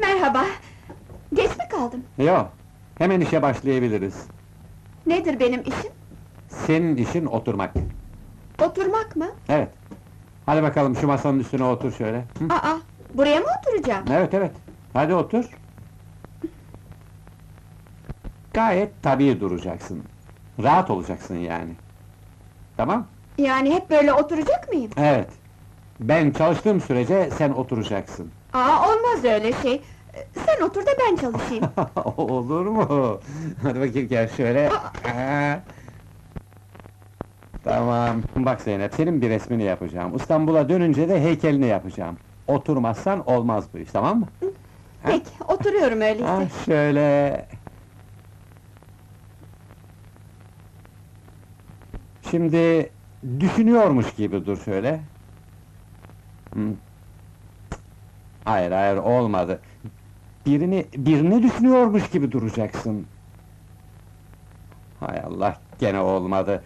Merhaba. Geç mi kaldım? Yok, hemen işe başlayabiliriz. Nedir benim işim? Senin işin oturmak. Oturmak mı? Evet. Hadi bakalım şu masanın üstüne otur şöyle. Hı? Aa, buraya mı oturacağım? Evet evet. Hadi otur. Gayet tabii duracaksın. Rahat olacaksın yani. Tamam? Yani hep böyle oturacak mıyım? Evet. Ben çalıştığım sürece sen oturacaksın. Aa, olmaz öyle şey. Ee, Sen otur da ben çalışayım. Olur mu? Hadi bakayım gel şöyle. Aa. Tamam. Bak Zeynep, senin bir resmini yapacağım. İstanbul'a dönünce de heykelini yapacağım. Oturmazsan olmaz bu iş, tamam mı? Peki, oturuyorum Ha, öyleyse. şöyle... Şimdi düşünüyormuş gibi dur şöyle. Hayır hayır olmadı. Birini birini düşünüyormuş gibi duracaksın. Hay Allah gene olmadı.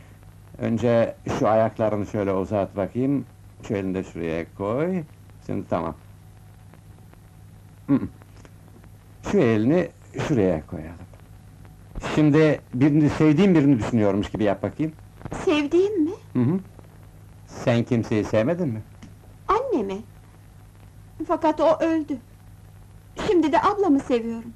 Önce şu ayaklarını şöyle uzat bakayım. Şu elini de şuraya koy. Şimdi tamam. Şu elini şuraya koyalım. Şimdi birini sevdiğin birini düşünüyormuş gibi yap bakayım. Sevdiğim mi? Hı hı. Sen kimseyi sevmedin mi? Annemi. Fakat o öldü. Şimdi de ablamı seviyorum.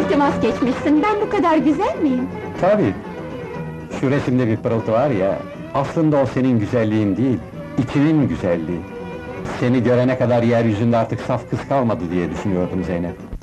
İltimas geçmişsin, ben bu kadar güzel miyim? Tabii. Şu resimde bir pırıltı var ya, aslında o senin güzelliğin değil, içinin güzelliği. Seni görene kadar yeryüzünde artık saf kız kalmadı diye düşünüyordum Zeynep.